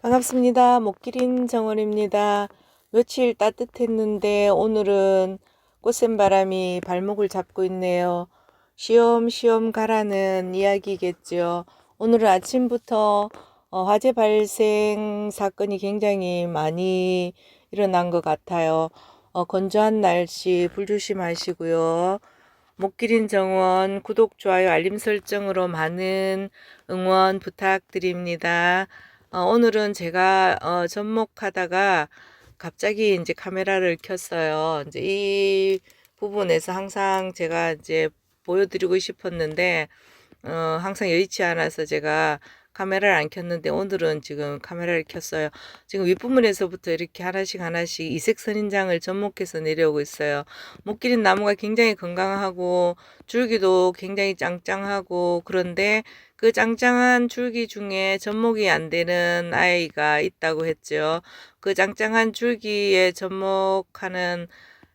반갑습니다. 목기린 정원입니다. 며칠 따뜻했는데 오늘은 꽃샘 바람이 발목을 잡고 있네요. 쉬엄쉬엄 가라는 이야기겠죠. 오늘은 아침부터 어, 화재 발생 사건이 굉장히 많이 일어난 것 같아요. 어, 건조한 날씨 불 조심하시고요. 목기린 정원 구독, 좋아요, 알림 설정으로 많은 응원 부탁드립니다. 어, 오늘은 제가 어, 접목하다가 갑자기 이제 카메라를 켰어요. 이제 이 부분에서 항상 제가 이제 보여드리고 싶었는데 어, 항상 여의치 않아서 제가 카메라를 안 켰는데 오늘은 지금 카메라를 켰어요. 지금 윗부분에서부터 이렇게 하나씩 하나씩 이색 선인장을 접목해서 내려오고 있어요. 목기린 나무가 굉장히 건강하고 줄기도 굉장히 짱짱하고 그런데 그 짱짱한 줄기 중에 접목이 안 되는 아이가 있다고 했죠. 그 짱짱한 줄기에 접목하는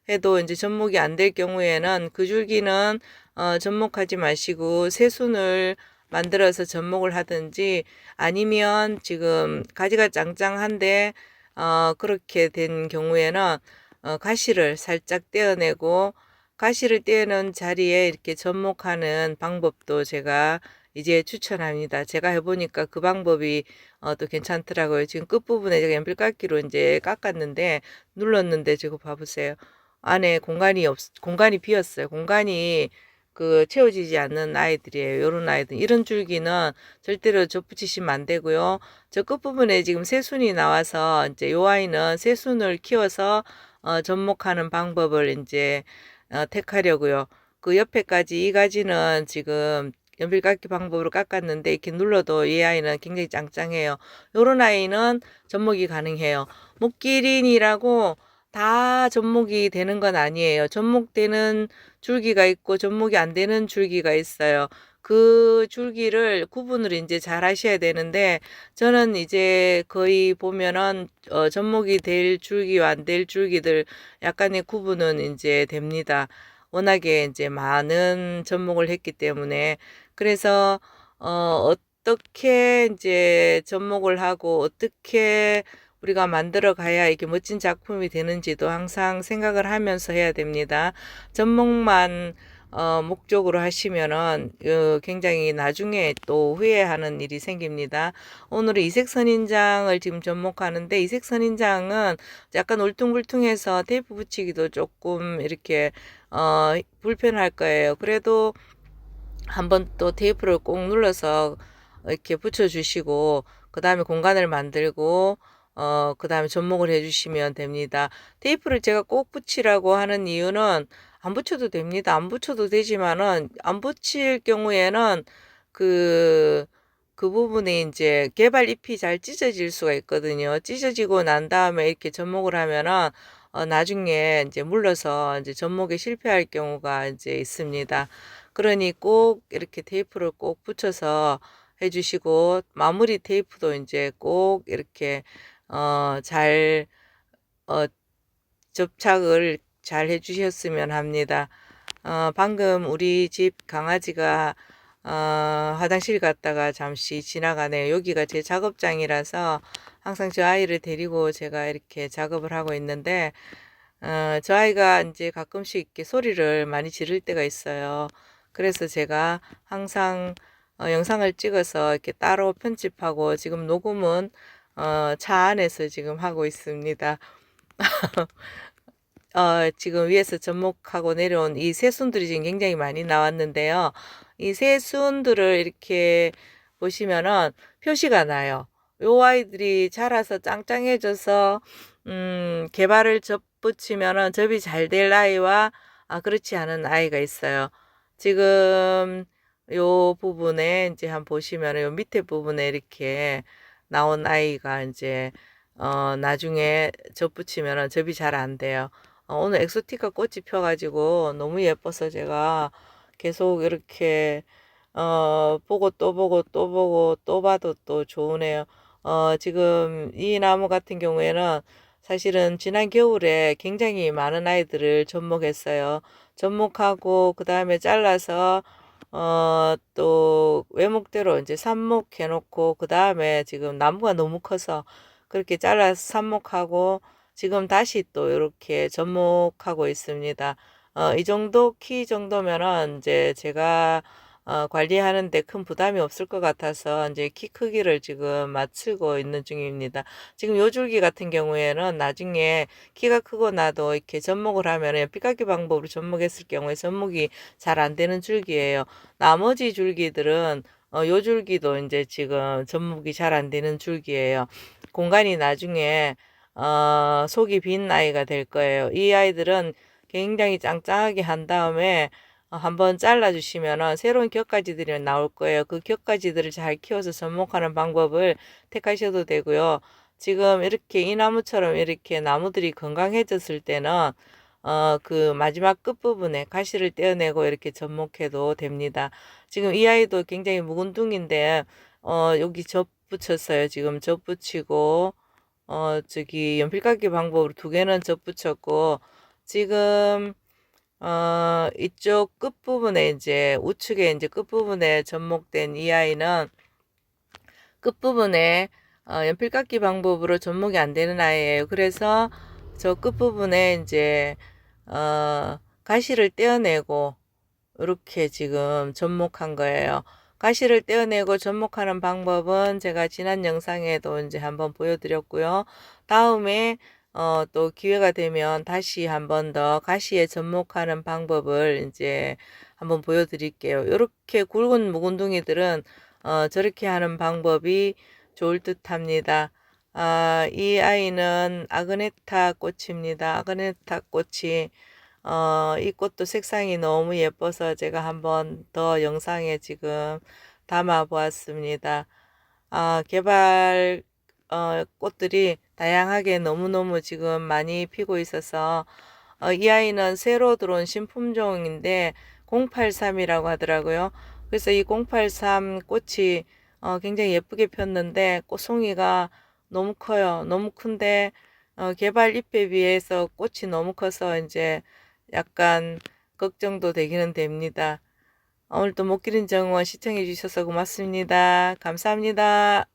해도 이제 접목이 안 될 경우에는 그 줄기는 어, 접목하지 마시고 새순을 만들어서 접목을 하든지 아니면 지금 가지가 짱짱한데 어, 그렇게 된 경우에는 어, 가시를 살짝 떼어내고 가시를 떼는 자리에 이렇게 접목하는 방법도 제가 이제 추천합니다. 제가 해보니까 그 방법이 어, 또 괜찮더라고요. 지금 끝부분에 제가 연필깎이로 이제 깎았는데 눌렀는데 지금 봐보세요. 안에 공간이 없, 공간이 비었어요. 공간이 그 채워지지 않는 아이들이에요. 요런 아이들. 이런 줄기는 절대로 접붙이시면 안 되고요. 저 끝부분에 지금 새순이 나와서 이제 요 아이는 새순을 키워서 어, 접목하는 방법을 이제 어, 택하려고요. 그 옆에까지 이 가지는 지금 연필 깎기 방법으로 깎았는데 이렇게 눌러도 이 아이는 굉장히 짱짱해요. 요런 아이는 접목이 가능해요. 목기린이라고 다 접목이 되는 건 아니에요. 접목되는 줄기가 있고 접목이 안 되는 줄기가 있어요. 그 줄기를 구분을 이제 잘 하셔야 되는데 저는 이제 거의 보면은 어, 접목이 될 줄기와 안 될 줄기들 약간의 구분은 이제 됩니다. 워낙에 이제 많은 접목을 했기 때문에 그래서 어, 어떻게 이제 접목을 하고 어떻게 우리가 만들어 가야 이게 멋진 작품이 되는지도 항상 생각을 하면서 해야 됩니다. 접목만 어, 목적으로 하시면은 어, 굉장히 나중에 또 후회하는 일이 생깁니다. 오늘은 이색 선인장을 지금 접목하는데 이색 선인장은 약간 울퉁불퉁해서 테이프 붙이기도 조금 이렇게 어, 불편할 거예요. 그래도 한번 또 테이프를 꼭 눌러서 이렇게 붙여주시고 그 다음에 공간을 만들고 어, 그 다음에 접목을 해주시면 됩니다. 테이프를 제가 꼭 붙이라고 하는 이유는 안 붙여도 됩니다. 안 붙여도 되지만은 안 붙일 경우에는 그, 그 부분에 이제 개발 잎이 잘 찢어질 수가 있거든요. 찢어지고 난 다음에 이렇게 접목을 하면은 어, 나중에 이제 물러서 이제 접목에 실패할 경우가 이제 있습니다. 그러니 꼭 이렇게 테이프를 꼭 붙여서 해주시고 마무리 테이프도 이제 꼭 이렇게 어, 잘 어, 접착을 잘 해주셨으면 합니다. 어, 방금 우리 집 강아지가 어, 화장실 갔다가 잠시 지나가네요. 여기가 제 작업장이라서 항상 저 아이를 데리고 제가 이렇게 작업을 하고 있는데 어, 저 아이가 이제 가끔씩 이렇게 소리를 많이 지를 때가 있어요. 그래서 제가 항상 어, 영상을 찍어서 이렇게 따로 편집하고 지금 녹음은 어, 차 안에서 지금 하고 있습니다. 어, 지금 위에서 접목하고 내려온 이 새순들이 지금 굉장히 많이 나왔는데요. 이 새순들을 이렇게 보시면은 표시가 나요. 요 아이들이 자라서 짱짱해져서 음, 개발을 접붙이면은 접이 잘 될 아이와 아, 그렇지 않은 아이가 있어요. 지금 요 부분에 이제 한번 보시면은 요 밑에 부분에 이렇게 나온 아이가 이제 어 나중에 접 붙이면은 접이 잘 안 돼요. 어, 오늘 엑소티카 꽃이 펴가지고 너무 예뻐서 제가 계속 이렇게 어 보고 또 보고 또 보고 또 봐도 또 좋으네요. 어 지금 이 나무 같은 경우에는 사실은 지난 겨울에 굉장히 많은 아이들을 접목했어요. 접목하고 그 다음에 잘라서 어, 또 외목대로 이제 삽목 해놓고 그 다음에 지금 나무가 너무 커서 그렇게 잘라서 삽목하고 지금 다시 또 이렇게 접목하고 있습니다. 어, 이 정도 키 정도면은 이제 제가 어, 관리하는데 큰 부담이 없을 것 같아서 이제 키 크기를 지금 맞추고 있는 중입니다. 지금 요 줄기 같은 경우에는 나중에 키가 크고 나도 이렇게 접목을 하면은 삐깎이 방법으로 접목했을 경우에 접목이 잘 안 되는 줄기예요. 나머지 줄기들은 어, 요 줄기도 이제 지금 접목이 잘 안 되는 줄기예요. 공간이 나중에 어, 속이 빈 아이가 될 거예요. 이 아이들은 굉장히 짱짱하게 한 다음에 어, 한번 잘라주시면은 새로운 격가지들이 나올 거예요. 그 격가지들을 잘 키워서 접목하는 방법을 택하셔도 되고요. 지금 이렇게 이 나무처럼 이렇게 나무들이 건강해졌을 때는 어, 그 마지막 끝부분에 가시를 떼어내고 이렇게 접목해도 됩니다. 지금 이 아이도 굉장히 묵은둥인데, 어, 여기 접 붙였어요. 지금 접 붙이고, 어, 저기 연필깎이 방법으로 두 개는 접 붙였고, 지금, 어, 이쪽 끝부분에 이제 우측에 이제 끝부분에 접목된 이 아이는 끝부분에 어, 연필깎이 방법으로 접목이 안 되는 아이예요. 그래서 저 끝부분에 이제 어, 가시를 떼어내고 이렇게 지금 접목한 거예요. 가시를 떼어내고 접목하는 방법은 제가 지난 영상에도 이제 한번 보여드렸고요. 다음에 어, 또 기회가 되면 다시 한 번 더 가시에 접목하는 방법을 이제 한번 보여드릴게요. 이렇게 굵은 묵은둥이들은 어, 저렇게 하는 방법이 좋을 듯 합니다. 아, 이 아이는 아그네타 꽃입니다. 아그네타 꽃이 어, 이 꽃도 색상이 너무 예뻐서 제가 한번 더 영상에 지금 담아 보았습니다. 아, 개발 어, 꽃들이 다양하게 너무너무 지금 많이 피고 있어서 어, 이 아이는 새로 들어온 신품종인데 083이라고 하더라고요. 그래서 이 083 꽃이 어, 굉장히 예쁘게 폈는데 꽃송이가 너무 커요. 너무 큰데 어, 개발 잎에 비해서 꽃이 너무 커서 이제 약간 걱정도 되기는 됩니다. 오늘도 못 기른 정원 시청해 주셔서 고맙습니다. 감사합니다.